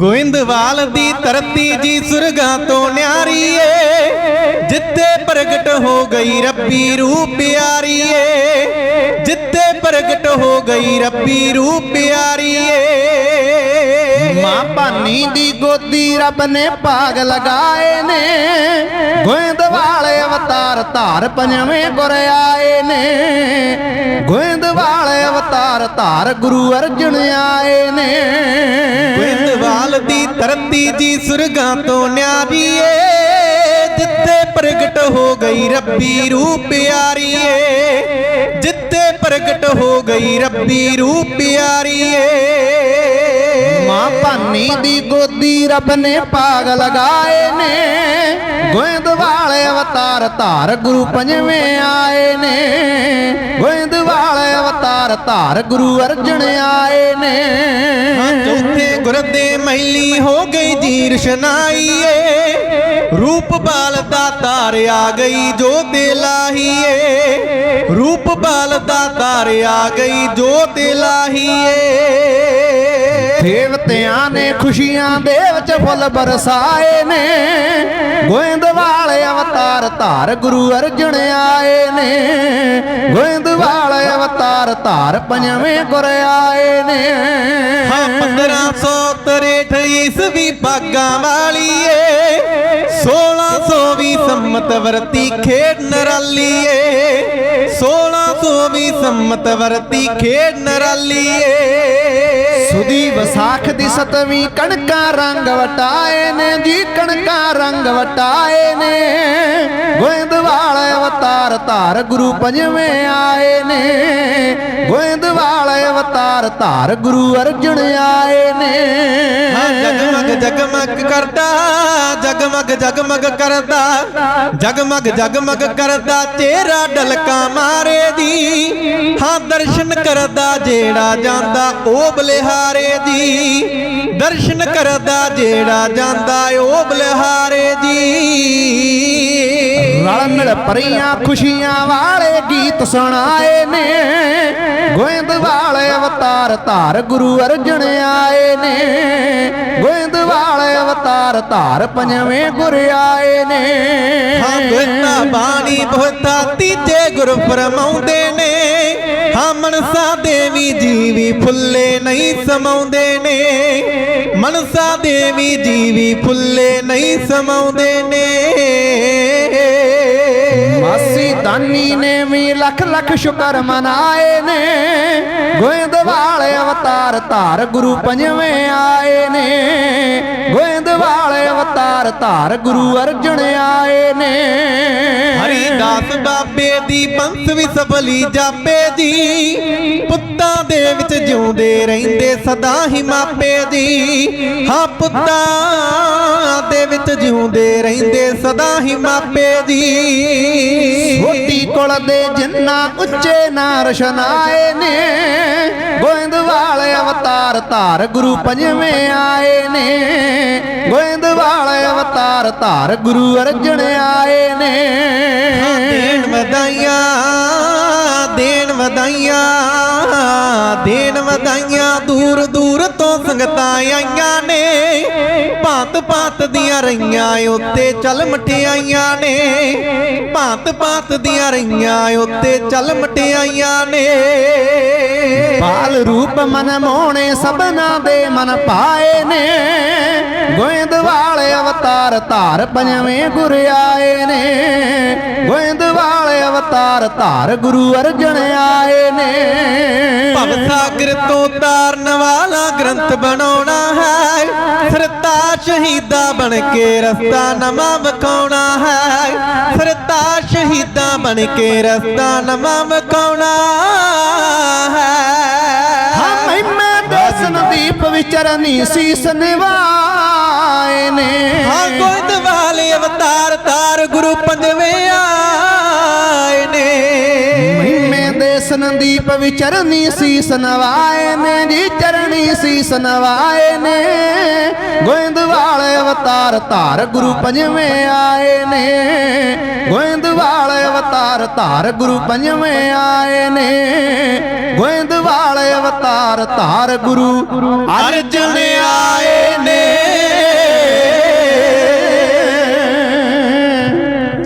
ਗੋਇੰਦਵਾਲ ਦੀ ਧਰਤੀ ਜੀ ਸੁਰਗਾਂ ਤੋਂ ਨਿਆਰੀ ਏ ਜਿੱਤੇ ਪ੍ਰਗਟ ਹੋ ਗਈ ਰੱਬੀ ਰੂਪ ਪਿਆਰੀ ਏ ਜਿੱਤੇ ਪ੍ਰਗਟ ਹੋ ਗਈ ਰੱਬੀ ਰੂਪ ਪਿਆਰੀ ਏ ਮਾਂ ਭਾਨੀ ਦੀ ਗੋਦੀ ਰੱਬ ਨੇ ਭਾਗ ਲਗਾਏ ਨੇ ਗੋਇੰਦਵਾਲੇ ਅਵਤਾਰ ਧਾਰ ਪੰਜਵੇਂ ਗੁਰ ਆਏ ਨੇ ਗੋਇੰਦਵਾਲ ਅਵਤਾਰ ਧਾਰ ਗੁਰੂ ਅਰਜਨ ਆਏ ਨੇ। ਧਰਤੀ ਜੀ ਸੁਰਗਾਂ ਤੋਂ ਨਿਆਰੀ ਏ ਜਿੱਤੇ ਪ੍ਰਗਟ ਹੋ ਗਈ ਰੱਬੀ ਰੂਪ ਪਿਆਰੀ ਏ ਜਿੱਤੇ ਪ੍ਰਗਟ ਹੋ ਗਈ ਰੱਬੀ ਰੂਪ ਪਿਆਰੀ ਏ ਮਾਂ ਭਾਨੀ ਦੀ ਗੋਦੀ ਰੱਬ ਨੇ ਭਾਗ ਲਗਾਏ ਨੇ, ਗੋਇੰਦ ਵਾਲੇ ਅਵਤਾਰ ਧਾਰ ਗੁਰੂ ਪੰਜਵੇਂ ਆਏ ਨੇ, ਗੋਇੰਦ ਵਾਲੇ ਅਵਤਾਰ ਧਾਰ ਗੁਰੂ ਅਰਜਨ ਆਏ ਨੇ। ਹਾਂ ਦੇ ਮਹਿਲੀ ਹੋ ਗਈ ਜੀ ਰਸ਼ਨਾਈ ਏ ਰੂਪ ਬਾਲ ਦਾ ਤਾਰ ਆ ਗਈ ਜੋ ਤੇ ਲਾਹੀ ਰੂਪ ਬਾਲ ਦਾ ਤਾਰ ਆ ਗਈ ਜੋ ਤੇ ਲਾਹੀ ਏ ਦੇਵਤਿਆਂ ਨੇ ਖੁਸ਼ੀਆਂ ਦੇ ਵਿੱਚ ਫੁੱਲ ਬਰਸਾਏ ਨੇ। ਗੋਇੰਦ ਵਾਲੇ ਅਵਤਾਰ ਧਾਰ ਗੁਰੂ ਅਰਜਨ ਆਏ ਨੇ। ਗੋਇੰਦ ਵਾਲੇ ਅਵਤਾਰ ਧਾਰ ਪੰਜਵੇਂ ਗੁਰ ਆਏ ਨੇ। ਹਾਂ 1563 ਈਸਵੀ ਭਾਗਾਂ ਵਾਲੀ ਏ 1620 ਸੰਮਤ ਵਰਤੀ ਖੇਡ ਨਰਾਲੀ ਏ 1620 ਸੰਮਤ ਵਰਤੀ ਖੇਡ ਨਰਾਲੀ ਏ ਸੁਦੀ ਵਿਸਾਖ ਦੀ ਸਤਵੀਂ ਕਣਕਾਂ ਰੰਗ ਵਟਾਏ ਨੇ, ਜੀ ਕਣਕਾਂ ਰੰਗ ਵਟਾਏ ਨੇ। ਗੋਇੰਦ ਵਾਲੇ ਅਵਤਾਰ ਧਾਰ ਗੁਰੂ ਪੰਜਵੇਂ ਆਏ ਨੇ। ਅਵਤਾਰ ਧਾਰ ਗੁਰੂ ਅਰਜਨ ਆਏ ਨੇ। ਜਗਮਗ ਜਗਮਗ ਕਰਦਾ, ਜਗਮਗ ਜਗਮਗ ਕਰਦਾ, ਜਗਮਗ ਜਗਮਗ ਕਰਦਾ, ਤੇਰਾ ਡਲਕਾ ਮਾਰੇ ਦੀ। ਹਾਂ, ਦਰਸ਼ਨ ਕਰਦਾ ਜਿਹੜਾ ਜਾਂਦਾ, ਉਹ ਬਲਿਹਾਰੇ ਦੀ। ਦਰਸ਼ਨ ਕਰਦਾ ਜਿਹੜਾ ਜਾਂਦਾ ਉਹ ਬਲਿਹਾਰੇ ਦੀ। ਰਲ ਮਿਲ ਪਰੀਆਂ ਖੁਸ਼ੀਆਂ ਵਾਲੇ ਗੀਤ ਸੁਣਾਏ ਨੇ। ਗੋਇੰਦ ਵਾਲੇ ਅਵਤਾਰ ਧਾਰ ਗੁਰੂ ਅਰਜਨ ਆਏ ਨੇ। ਗੋਇੰਦ ਵਾਲੇ ਅਵਤਾਰ ਧਾਰ ਪੰਜਵੇਂ ਗੁਰ ਆਏ ਨੇ। ਹਾਂ ਗੁਰਤਾ ਬਾਣੀ ਬਹੁਤਾ ਤੀਜੇ ਗੁਰ ਫਰਮਾਉਂਦੇ ਨੇ। ਹਾਂ ਮਨਸਾ ਦੇਵੀ ਜੀਵੀ ਫੁੱਲੇ ਨਹੀਂ ਸਮਾਉਂਦੇ ਨੇ। ਮਨਸਾ ਦੇਵੀ ਜੀ ਵੀ ਫੁੱਲੇ ਨਹੀਂ ਸਮਾਉਂਦੇ ਨੇ। ਮਾਸੀ ਦਾਨੀ ਨੇ ਵੀ ਲੱਖ ਲੱਖ ਸ਼ੁਕਰ ਮਨਾਏ ਨੇ। ਗੋਇੰਦ ਵਾਲੇ ਅਵਤਾਰ ਧਾਰ ਗੁਰੂ ਪੰਜਵੇਂ ਆਏ ਨੇ। ਗੋਇੰਦ ਵਾਲੇ ਅਵਤਾਰ ਧਾਰ ਗੁਰੂ ਅਰਜਨ ਆਏ ਨੇ। ਹਰੀ ਬਾਬੇ ਦੀ ਬੰਸ ਵੀ ਸਫਲੀ ਜਾਪੇ ਦੀ ਪੁੱਤਾਂ ਦੇ ਵਿੱਚ ਜਿਉਂਦੇ ਰਹਿੰਦੇ ਸਦਾ ਹੀ ਮਾਪੇ ਦੀ ਹਾਂ, ਪੁੱਤਾਂ ਦੇ ਵਿੱਚ ਜਿਉਂਦੇ ਰਹਿੰਦੇ ਸਦਾ ਹੀ ਮਾਪੇ ਦੀ ਛੋਟੀ ਕੁਲ ਦੇ ਜਿੰਨਾ ਉੱਚੇ ਨਾਂ ਰਸ਼ਨਾਏ ਨੇ, ਗੋਇੰਦ ਵਾਲੇ ਅਵਤਾਰ ਧਾਰ ਗੁਰੂ ਪੰਜਵੇਂ ਆਏ ਨੇ। ਅਵਤਾਰ ਧਾਰ ਗੁਰੂ ਅਰਜਨ ਆਏ ਨੇ। ਦੇਣ ਵਧਾਈਆਂ ਦੇਣ ਵਧਾਈਆਂ ਦੇਣ ਵਧਾਈਆਂ ਦੂਰ ਦੂਰ ਤੋਂ ਸੰਗਤਾਂ ਆਈਆਂ ਨੇ। ਭਾਂਤ ਭਾਂਤ ਦੀਆਂ ਰਈਆਂ ਉੱਤੇ ਚੱਲ ਮਠਿਆਈਆਂ ਨੇ। ਭਾਂਤ ਭਾਂਤ ਦੀਆਂ ਰਈਆਂ ਉੱਤੇ ਚੱਲ ਮਠਿਆਈਆਂ ਨੇ। ਬਾਲ ਰੂਪ ਮਨ ਮੋਹਣੇ ਸਭਨਾ ਦੇ ਮਨ ਪਾਏ ਨੇ। ਗੋਇੰਦ ਵਾਲੇ ਅਵਤਾਰ ਧਾਰ ਪੰਜਵੇਂ ਗੁਰ ਆਏ ਨੇ। ਗੋਇੰਦ ਵਾਲੇ ਅਵਤਾਰ ਧਾਰ ਗੁਰੂ ਅਰਜਨ ਆਏ ਨੇ। ਭਵ ਸਾਗਰ ਤੋਂ ਤਾਰਨ ਵਾਲਾ ਗ੍ਰੰਥ ਬਣਾਉਣਾ ਹੈ। ਸਰਤਾ ਸ਼ਹੀਦਾਂ ਬਣ ਕੇ ਰਸਤਾ ਨਵਾਂ ਵਿਖਾਉਣਾ ਹੈ। ਸਰਤਾ ਸ਼ਹੀਦਾਂ ਬਣ ਕੇ ਰਸਤਾ ਨਵਾਂ ਵਿਖਾਉਣਾ ਦੀਪ ਵਿਚਰਨੀ ਸੀਸ ਨਿਵਾਏ ਨੇ। ਹਾਂ ਗੋਇੰਦ ਵਾਲੇ ਅਵਤਾਰ ਤਾਰ ਗੁਰੂ ਪੰਜਵੇਂ ਆਏ ਨੇ। ਮਹਿਮੇ ਦੇ ਸੰਦੀਪ ਵਿਚਰਨੀ ਸੀਸ ਨਵਾਏ ਨੇ ਜੀ ਚਰਣੀ ਸੀਸ ਨਵਾਏ ਨੇ। ਗੋਇੰਦ ਵਾਲੇ ਅਵਤਾਰ ਧਾਰ ਗੁਰੂ ਪੰਜਵੇਂ ਆਏ ਨੇ। ਗੋਇੰਦ ਵਾਲੇ ਅਵਤਾਰ ਧਾਰ ਗੁਰੂ ਪੰਜਵੇਂ ਆਏ ਨੇ। ਗੋਇੰਦ ਵਾਲੇ ਅਵਤਾਰ ਧਾਰ ਗੁਰੂ ਅਰਜਨ ਆਏ